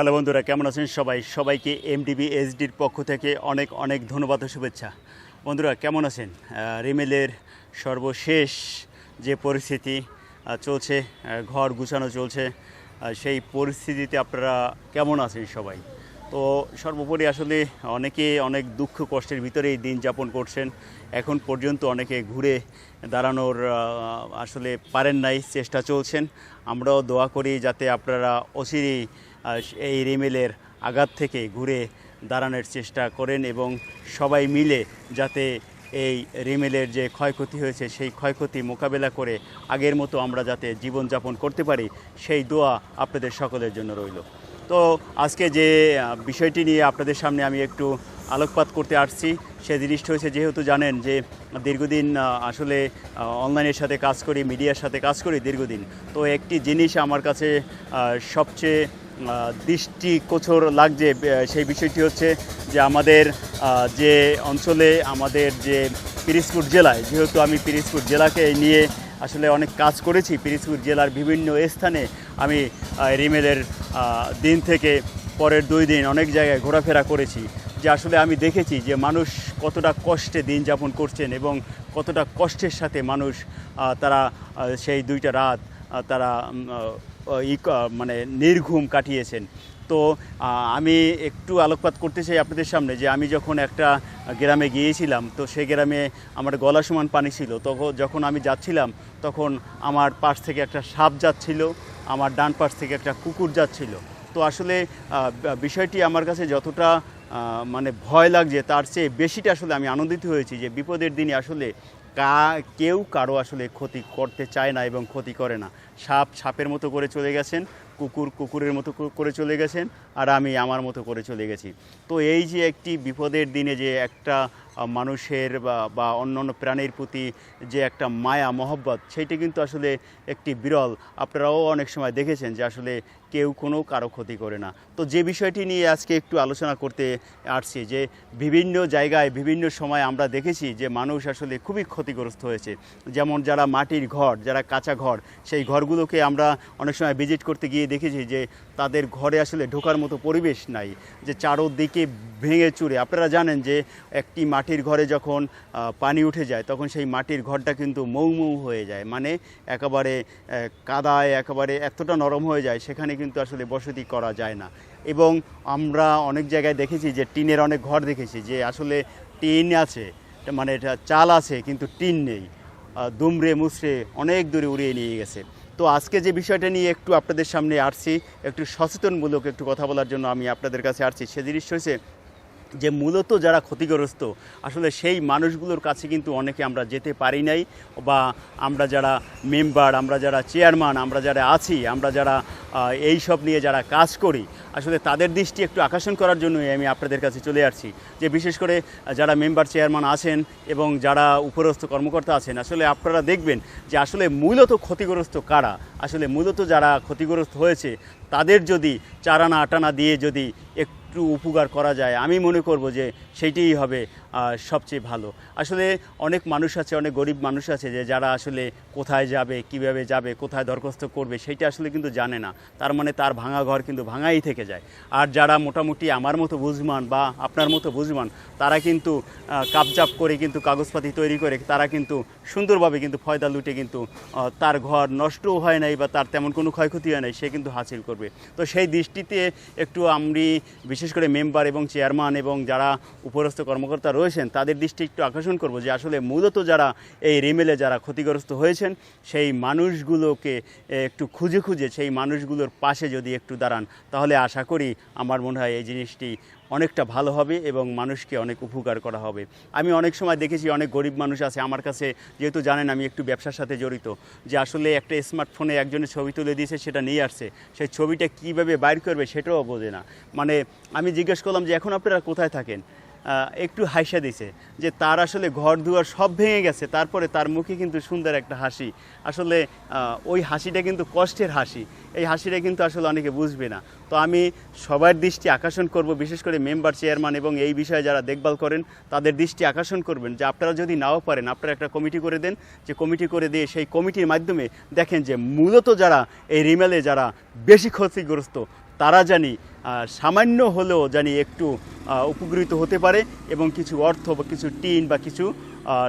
Hello বন্ধুরা, কেমন আছেন সবাই? সবাইকে এমডিবি এইচডির পক্ষ থেকে অনেক অনেক ধন্যবাদ ও শুভেচ্ছা। বন্ধুরা, কেমন আছেন? রিমেলের সর্বশেষ যে পরিস্থিতি চলছে ঘর গুছানো চলছে সেই পরিস্থিতিতে আপনারা কেমন আছেন সবাই? তো সর্বোপরি আসলে অনেকে অনেক দুঃখ কষ্টের ভিতরেই দিন যাপন করছেন। এখন পর্যন্ত অনেকে ঘুরে দাঁড়ানোর আসলে পারেন নাই, চেষ্টা চলছেন। আমরাও দোয়া করি যাতে আপনারা অচিরেই এই রিমেলের আঘাত থেকে ঘুরে দাঁড়ানোর চেষ্টা করেন এবং সবাই মিলে যাতে এই রিমেলের যে ক্ষয়ক্ষতি হয়েছে, সেই ক্ষয়ক্ষতি মোকাবেলা করে আগের মতো আমরা যাতে জীবনযাপন করতে পারি, সেই দোয়া আপনাদের সকলের জন্য রইল। তো আজকে যে বিষয়টি নিয়ে আপনাদের সামনে আমি একটু আলোকপাত করতে আসছি, সে জিনিসটা হয়েছে যেহেতু জানেন যে, দীর্ঘদিন আসলে অনলাইনের সাথে কাজ করি, মিডিয়ার সাথে কাজ করি দীর্ঘদিন। তো একটি জিনিস আমার কাছে সবচেয়ে আহ, দৃষ্টিগোচর লাগছে সেই বিষয়টি হচ্ছে যে আমাদের যে অঞ্চলে আমাদের যে পিরিজপুর জেলায় যেহেতু আমি পিরিজপুর জেলাকে নিয়ে আসলে অনেক কাজ করেছি পিরিজপুর জেলার বিভিন্ন স্থানে আমি রিমেলের দিন থেকে পরের দুই দিন অনেক জায়গায় ঘোরাফেরা করেছি যে আসলে আমি দেখেছি যে মানুষ কতটা কষ্টে দিন যাপন করছেন এবং কতটা কষ্টের সাথে মানুষ তারা সেই দুইটা রাত তারা মানে নির্ঘুম কাটিয়েছেন। তো আমি একটু আলোকপাত করতে চাই আপনাদের সামনে যে আমি যখন একটা গ্রামে গিয়েছিলাম, তো সেই গ্রামে আমার গলা সমান পানি ছিল। তখন যখন আমি যাচ্ছিলাম, তখন আমার পাশ থেকে একটা সাপ যাচ্ছিল, আমার ডান পাশ থেকে একটা কুকুর যাচ্ছিল। তো আসলে বিষয়টি আমার কাছে যতটা মানে ভয় লাগছে, তার চেয়ে বেশিটা আসলে আমি আনন্দিত হয়েছি যে বিপদের দিনে আসলে কা, কেউ কারও আসলে ক্ষতি করতে চায় না এবং ক্ষতি করে না। সাপ, সাপের মতো করে চলে গেছেন। কুকুর কুকুরের মতো করে চলে গেছেন আর আমি আমার মতো করে চলে গেছি। তো এই যে একটি বিপদের দিনে যে একটা মানুষের বা অন্য অন্য প্রাণীর প্রতি যে একটা মায়া, মহব্বত, সেইটা কিন্তু আসলে একটি বিরল। আপনারাও অনেক সময় দেখেছেন যে আসলে কেউ কোনো কারও ক্ষতি করে না। তো যে বিষয়টি নিয়ে আজকে একটু আলোচনা করতে আসছি যে বিভিন্ন জায়গায়, বিভিন্ন সময় আমরা দেখেছি যে মানুষ আসলে খুবই ক্ষতিগ্রস্ত হয়েছে। যেমন যারা মাটির ঘর, যারা কাঁচা ঘর, সেই ঘরগুলোকে আমরা অনেক সময় ভিজিট করতে গিয়ে দেখেছি যে তাদের ঘরে আসলে ঢোকার মতো পরিবেশ নাই, যে চারোদিকে ভেঙে চুরে। আপনারা জানেন যে একটি মাটির ঘরে যখন পানি উঠে যায়, তখন সেই মাটির ঘরটা কিন্তু মৌ মৌ হয়ে যায়। মানে একেবারে কাদায় একেবারে এতটা নরম হয়ে যায়, সেখানে কিন্তু আসলে বসতি করা যায় না। এবং আমরা অনেক জায়গায় দেখেছি যে টিনের অনেক ঘর দেখেছি, যে আসলে টিন আছে মানে এটা চাল আছে, কিন্তু টিন নেই। দুমড়ে মুচড়ে অনেক দূরে উড়িয়ে নিয়ে গেছে। তো আজকে যে বিষয়টা নিয়ে একটু আপনাদের সামনে আসছি, একটু সচেতনমূলক একটু কথা বলার জন্য আমি আপনাদের কাছে আসছি, সে জিনিস হয়েছে যে মূলত যারা ক্ষতিগ্রস্ত, আসলে সেই মানুষগুলোর কাছে কিন্তু অনেকে আমরা যেতে পারি নাই, বা আমরা যারা মেম্বার, আমরা যারা চেয়ারম্যান, আমরা যারা আছি, আমরা যারা এই সব নিয়ে যারা কাজ করি, আসলে তাদের দৃষ্টি একটু আকর্ষণ করার জন্যই আমি আপনাদের কাছে চলে আসছি। যে বিশেষ করে যারা মেম্বার চেয়ারম্যান আছেন এবং যারা উপরস্থ কর্মকর্তা আছেন, আসলে আপনারা দেখবেন যে আসলে মূলত ক্ষতিগ্রস্ত কারা? আসলে মূলত যারা ক্ষতিগ্রস্ত হয়েছে, তাদের যদি চারানা আটানা দিয়ে যদি একটু উপকার করা যায়, আমি মনে করব যে সেইটাই হবে। সবচেয়ে ভালো। আসলে অনেক মানুষ আছে, অনেক গরিব মানুষ আছে যে যারা আসলে কোথায় যাবে, কীভাবে যাবে, কোথায় দরখাস্ত করবে সেটা আসলে কিন্তু জানে না। তার মানে তার ভাঙা ঘর কিন্তু ভাঙাই থেকে যায়। আর যারা মোটামুটি আমার মতো বুঝমান বা আপনার মতো বুঝমান, তারা কিন্তু কাপজাপ করে কিন্তু কাগজপাতি তৈরি করে তারা কিন্তু সুন্দরভাবে কিন্তু ফয়দা লুটে কিন্তু তার ঘর নষ্টও হয় নাই বা তার তেমন কোনো ক্ষয়ক্ষতি হয় নাই, সে কিন্তু হাসিল করবে। তো সেই দৃষ্টিতে একটু আমি বিশেষ করে মেম্বার এবং চেয়ারম্যান এবং যারা উপরস্থ কর্মকর্তা রয়েছেন, তাদের দৃষ্টি একটু আকর্ষণ করব যে আসলে মূলত যারা এই রিমেলে যারা ক্ষতিগ্রস্ত হয়েছেন, সেই মানুষগুলোকে একটু খুঁজে খুঁজে, সেই মানুষগুলোর পাশে যদি একটু দাঁড়ান, তাহলে আশা করি আমার মনে হয় এই জিনিসটি অনেকটা ভালো হবে এবং মানুষকে অনেক উপকার করা হবে। আমি অনেক সময় দেখেছি অনেক গরিব মানুষ আছে, আমার কাছে যেহেতু জানেন আমি একটু ব্যবসার সাথে জড়িত, যে আসলে একটা স্মার্টফোনে একজনের ছবি তুলে দিয়েছে, সেটা নিয়ে আসছে সেই ছবিটা কীভাবে বাইর করবে সেটাও বোঝে না। মানে আমি জিজ্ঞেস করলাম যে, এখন আপনারা কোথায় থাকেন? একটু হাসা দিছে যে তার আসলে ঘর দুয়ার সব ভেঙে গেছে, তারপরে তার মুখে কিন্তু সুন্দর একটা হাসি। আসলে ওই হাসিটা কিন্তু কষ্টের হাসি, এই হাসিটা কিন্তু আসলে অনেকে বুঝবে না। তো আমি সবার দৃষ্টি আকর্ষণ করব, বিশেষ করে মেম্বার, চেয়ারম্যান এবং এই বিষয়ে যারা দেখভাল করেন, তাদের দৃষ্টি আকর্ষণ করবেন যে আপনারা যদি নাও পারেন, আপনারা একটা কমিটি করে দেন। যে কমিটি করে দিয়ে সেই কমিটির মাধ্যমে দেখেন যে মূলত যারা এই রিমেলে যারা বেশি ক্ষতিগ্রস্ত তারা জানি সামান্য হলেও জানি একটু উপকৃত হতে পারে এবং কিছু অর্থ বা কিছু টিন বা কিছু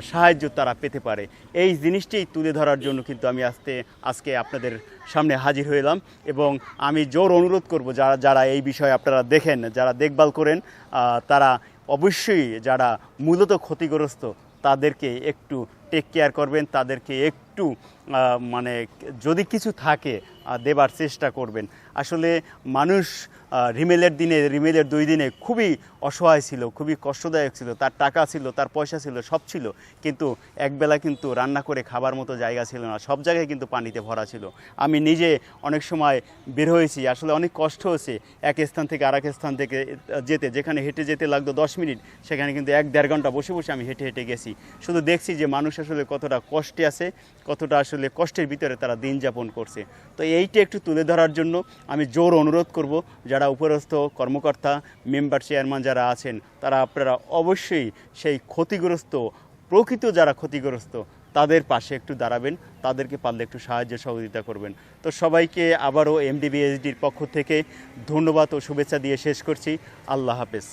সাহায্য তারা পেতে পারে। এই জিনিসটাই তুলে ধরার জন্য কিন্তু আমি আজকে আজকে আপনাদের সামনে হাজির হইলাম এবং আমি জোর অনুরোধ করব যারা যারা এই বিষয়ে আপনারা দেখেন, যারা দেখভাল করেন তারা অবশ্যই যারা মূলত ক্ষতিগ্রস্ত তাদেরকে একটু টেক কেয়ার করবেন, তাদেরকে একটু মানে যদি কিছু থাকে দেবার চেষ্টা করবেন। আসলে মানুষ রিমেলের দিনে, রিমেলের দুই দিনে খুবই অসহায় ছিল, খুবই কষ্টদায়ক ছিল। তার টাকা ছিল, তার পয়সা ছিল, সব ছিল। কিন্তু একবেলা কিন্তু রান্না করে খাবার মতো জায়গা ছিল না। সব জায়গায় কিন্তু পানিতে ভরা ছিল। আমি নিজে অনেক সময় বের হয়েছি। আসলে অনেক কষ্ট হয়েছে এক স্থান থেকে আরেক স্থান থেকে যেতে। যেখানে হেঁটে যেতে লাগতো দশ মিনিট, সেখানে কিন্তু এক দেড় ঘণ্টা বসে বসে আমি হেঁটে হেঁটে গেছি। শুধু দেখছি যে মানুষ আসলে কতটা কষ্টে আছে, কতটা আসলে কষ্টের ভিতরে তারা দিন যাপন করছে। তো এইটা একটু তুলে ধরার জন্য আমি জোর অনুরোধ করব, যারা উপরস্থ কর্মকর্তা, মেম্বার, চেয়ারম্যান যারা আছেন, তারা আপনারা অবশ্যই সেই ক্ষতিগ্রস্ত, প্রকৃত যারা ক্ষতিগ্রস্ত, তাদের পাশে একটু দাঁড়াবেন, তাদেরকে পারলে একটু সাহায্য সহযোগিতা করবেন। তো সবাইকে আবারও এমডিবিএসডির পক্ষ থেকে ধন্যবাদ ও শুভেচ্ছা দিয়ে শেষ করছি। আল্লাহ হাফেজ।